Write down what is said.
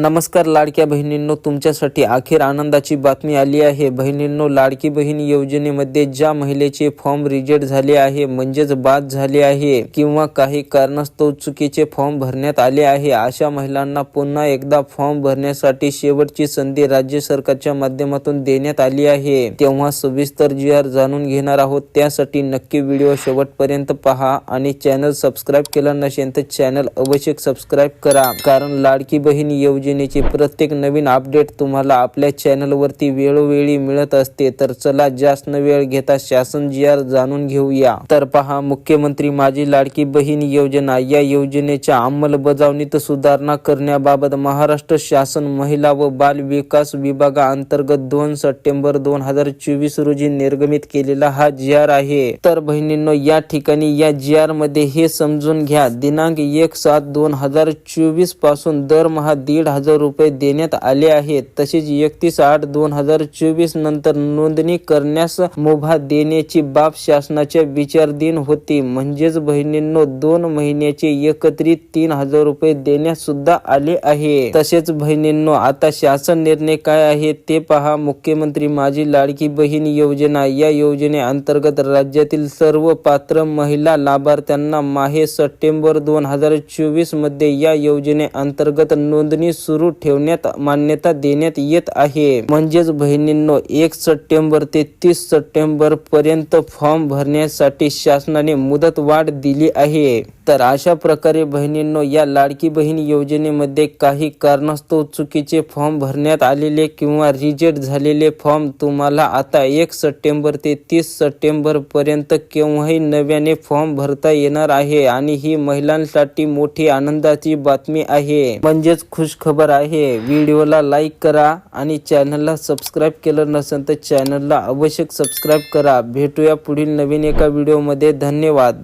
नमस्कार लाडक्या बहिणींनो तुमच्यासाठी अखेर आनंदाची बातमी आली आहे. बहिणींनो लाडकी बहीण योजनेमध्ये ज्या महिलेचे फॉर्म रिजेक्ट झाले आहे म्हणजेच बाद झाले आहे किंवा काही कारणास्तव चुकीचे फॉर्म भरण्यात आले आहे अशा महिलांना पुन्हा एकदा फॉर्म भरण्यासाठी शेवटची संधी राज्य सरकारच्या माध्यमातून देण्यात आली आहे. तेव्हा सविस्तर जी आर जाणून घेणार आहोत. त्यासाठी नक्की व्हिडिओ शेवटपर्यंत पहा आणि चॅनल सबस्क्राईब केलं नसेल तर चॅनल अवश्य सबस्क्राईब करा. कारण लाडकी बहीण योजनेचे प्रत्येक नवीन अपडेट तुम्हाला आपल्या चॅनलवरती वेळोवेळी मिळत असते. तर चला जास्त वेळ घेता शासन जी आर जाणून घेऊया. तर पहा मुख्यमंत्री माझी लाडकी बहीण योजना. या योजनेच्या अंमलबजावणीत सुधारणा करण्याबाबत महाराष्ट्र शासन महिला व बाल विकास विभागाअंतर्गत दोन सप्टेंबर दोन हजार चोवीस रोजी निर्गमित केलेला हा जी आर आहे. तर बहिणींनो या ठिकाणी या जी आरमध्ये हे समजून घ्या. दिनांक एक सात दोन हजार चोवीसपासून दरमहा दीड हजार रुपये देण्यात आले आहेत. तसेच एकतीस आठ दोन हजार चोवीस नंतर नोंदणी करण्यास मुभा देण्याची बाब शासनाच्या विचारधीन होती. म्हणजेच बहिणींनो दोन महिन्याचे एकत्रित तीन हजार रुपये देण्यास सुद्धा आले आहे. तसेच बहिणींनो आता शासन निर्णय काय आहे ते पहा. मुख्यमंत्री माझी लाडकी बहीण योजना. या योजनेअंतर्गत राज्यातील सर्व पात्र महिला लाभार्थ्यांना माहे सप्टेंबर दोन हजार चोवीसमध्ये या योजनेअंतर्गत नोंदणी सुरू ठेवण्यात मान्यता देण्यात येत आहे. म्हणजेच बहिणींनो एक सप्टेंबर ते तीस सप्टेंबर पर्यंत फॉर्म भरण्यासाठी शासनाने मुदत वाढ दिली आहे. तर अशा प्रकारे बहिणींनो या लाडकी बहीण योजनेमध्ये काही कारणास्तव चुकीचे फॉर्म भरण्यात आलेले किंवा रिजेक्ट झालेले फॉर्म तुम्हाला आता एक सप्टेंबर ते तीस सप्टेंबरपर्यंत केव्हाही नव्याने फॉर्म भरता येणार आहे आणि ही महिलांसाठी मोठी आनंदाची बातमी आहे. म्हणजेच खुशखबर आहे. व्हिडिओला लाईक करा आणि चॅनलला सबस्क्राईब केलं नसेल तर चॅनलला अवश्य सबस्क्राईब करा. भेटूया पुढील नवीन एका व्हिडिओमध्ये. धन्यवाद.